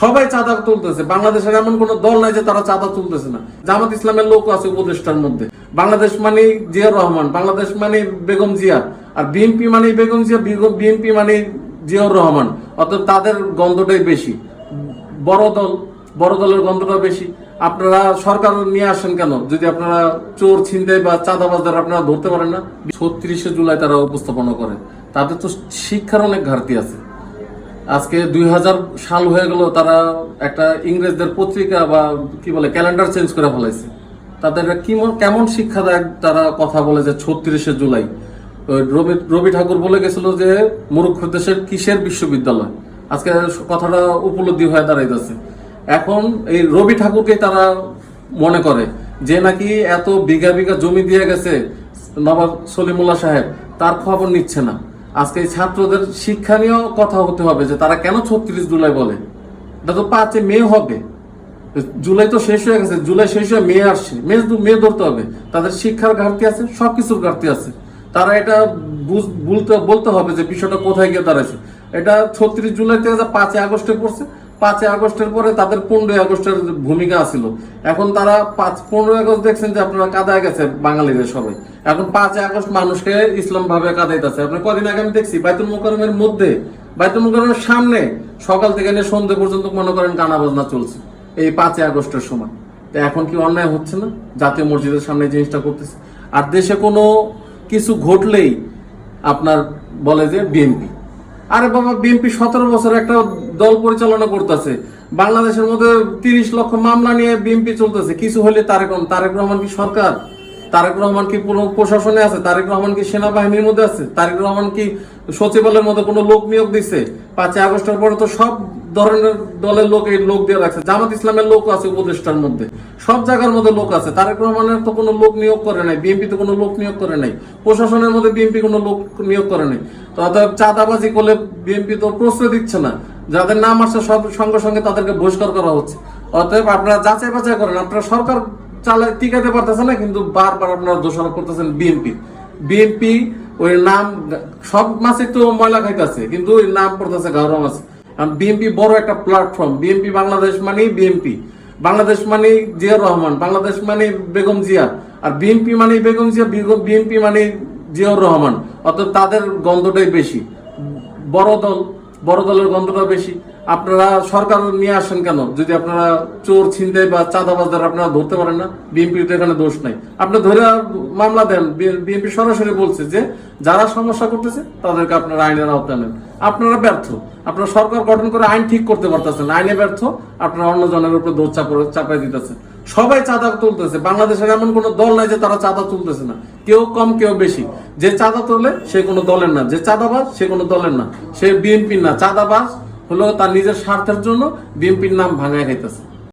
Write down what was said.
সবাই চাঁদা তুলতেছে। বাংলাদেশের এমন কোন দল নাই যে তারা চাঁদা তুলতেছে না। জামাত ইসলামের লোক আছে উপদেষ্টার মধ্যে। বাংলাদেশ মানে জিয়া রহমান, বাংলাদেশ মানে বেগম জিয়া, আর বিএনপি মানে বেগম জিয়া বিএনপি মানে জিয়াউর রহমান। অর্থাৎ তাদের গন্ধটাই বেশি। বড় দল, বড় দলের গন্ধটা বেশি। আপনারা সরকার নিয়ে আসেন কেন? যদি আপনারা চোর, ছিনতাই বা চাঁদাবাজদের আপনারা ধরতে পারেন না? ছত্রিশে জুলাই তারা উপস্থাপনা করে। তাদের তো শিক্ষার অনেক ঘাটতি আছে। আজকে দুই হাজার সাল হয়ে গেল, তারা একটা ইংরেজদের পত্রিকা বা কি বলে ক্যালেন্ডার চেঞ্জ করে ফেলাইছে। তাদের কেমন শিক্ষা দেয় তারা কথা বলে যে ছত্রিশে জুলাই? রবি রবি ঠাকুর বলে গেছিল যে মূর্খ দেশের কিসের বিশ্ববিদ্যালয়? আজকে কথাটা উপলব্ধি হয়ে দাঁড়াইতেছে। এখন এই রবি ঠাকুরকে তারা মনে করে যে নাকি এত বিঘা বিঘা জমি দিয়ে গেছে নবাব সলিমুল্লাহ সাহেব, তার খবর নিচ্ছে না। আজকে ছাত্রদের শিক্ষা নিয়েও কথা হতে হবে যে তারা কেন ছত্রিশ জুলাই বলে? এটা তো পাঁচে মে হবে। জুলাই তো শেষ হয়ে গেছে, জুলাই শেষ হয়ে মে আসছে। মে মে ধরতে হবে। তাদের শিক্ষার ঘাটতি আছে সব কিছুর ঘাটতি আছে। তারা এটা বলতে বলতে হবে যে বিষয়টা কোথায় গিয়ে দাঁড়াইছে। এটা ছত্রিশ জুলাই থেকে পাঁচই আগস্টে পড়ছে পাঁচই আগস্টের পরে তাদের পনেরোই আগস্টের ভূমিকা আছিল এখন তারা পাঁচ, পনেরোই আগস্ট দেখছেন যে আপনারা কাদায় গেছে বাঙালিদের সবাই। এখন পাঁচই আগস্ট মানুষকে ইসলাম ভাবে কাদাইতেছে। আপনি কদিন আগে আমি দেখছি, বাইতুল মোকারমের মধ্যে, বাইতুল মোকারমের সামনে সকাল থেকে নিয়ে সন্ধ্যে পর্যন্ত মনে করেন গানা বাজনা চলছে, এই পাঁচই আগস্টের সময়। তো এখন কি অন্যায় হচ্ছে না? জাতীয় মসজিদের সামনে জিনিসটা করতেছে। আর দেশে কোনো কিছু ঘটলেই আপনার বলে যে বিএনপি। আরে বাবা, বিএনপি সতেরো বছর একটা দল পরিচালনা করতেছে। বাংলাদেশের মধ্যে তিরিশ লক্ষ মামলা নিয়ে বিএনপি চলতেছে। কিছু হলে তারেক তারেক রহমান কি সরকার? তারেক রহমান কি পুরো প্রশাসনে আছে? তারেক রহমান কি সেনাবাহিনীর মধ্যে আছে? তারেক রহমান কি সচিবালয়ের মধ্যে কোনো লোক নিয়োগ দিচ্ছে পাঁচই আগস্টের পরে তো সব ধরনের দলের লোক এই লোক দিয়ে রাখছে। জামাত ইসলামের লোক আছে উপদেষ্টার মধ্যে। সব জায়গার মধ্যে লোক আছে। তারেক রহমানের তো কোনো লোক নিয়োগ করে নাই, বিএনপি তো কোনো লোক নিয়োগ করে নাই, প্রশাসনের মধ্যে বিএনপি কোনো লোক নিয়োগ করে নাই। তো অতএব চাঁদাবাজি করলে বিএনপি তো প্রশ্রয় দিচ্ছে না। যাদের নাম আসছে সব সঙ্গে সঙ্গে তাদেরকে বহিষ্কার করা হচ্ছে। অতএব আপনারা যাচাই বাছাই করেন। আপনারা সরকার চালায় টিকাতে পারতেছে না, কিন্তু বারবার আপনারা দোষারোপ করতেছেন বিএনপি। বিএনপি ওই নাম, সব মাসে তো ময়লা খাইতেছে, কিন্তু ওই নাম পড়তেছে গাওয়া মাছ বিএনপি বড় একটা প্ল্যাটফর্ম বিএনপি বাংলাদেশ মানেই বিএনপি বাংলাদেশ মানেই জিয়া রহমান, বাংলাদেশ মানে বেগম জিয়া। আর বিএনপি মানে বেগম জিয়া বিএনপি মানে জিয়াউর রহমান। অর্থাৎ তাদের গন্ধটাই বেশি। বড় দল, বড় দলের গন্ধটা বেশি। আপনারা সরকার নিয়ে আসেন কেন? যদি আপনারা চোর, ছিনতাই বা চাঁদাবাজদের আপনারা ধরতে পারেন না বিএনপির তো এখানে দোষ নাই। আপনি ধরে মামলা দেন বিএনপি সরাসরি বলছে যে যারা সমস্যা করতেছে, তাদেরকে আপনারা আইনের আওতায় নেন আপনারা ব্যর্থ। আপনারা সরকার গঠন করে আইন ঠিক করতে পারতেছেন আইনে ব্যর্থ, আপনারা অন্য জনের উপরে দোষ চাপ- চাপাই দিতেছেন। সবাই চাঁদা তুলতেছে। বাংলাদেশের এমন কোন দল নাই যে তারা চাঁদা তুলতেছে না। কেউ কম, কেউ বেশি। যে চাঁদা তুললে সে কোনো দলের না। যে চাঁদাবাজ, সে কোনো দলের না। সে বিএনপির না। চাঁদাবাজ হলো তার নিজের স্বার্থের জন্য বিএনপির নাম ভাঙায় খাইতেছে।